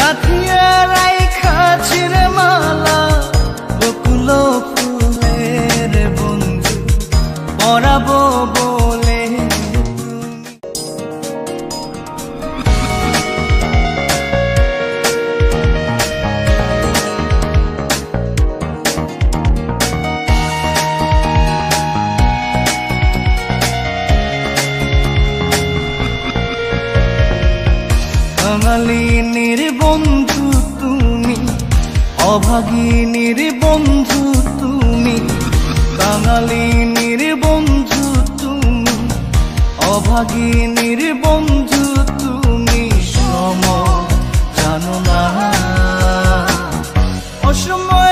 রাখিয়া রাইখা চিরে মালা বকুল ফুলের বন্ধু পরাবো বাঙালিনীর বন্ধু তুমি, অভাগিনীর বন্ধু তুমি বাঙালিনীর বন্ধু তুমি, অভাগিনীর বন্ধু তুমি সম জানো না। অসময়ের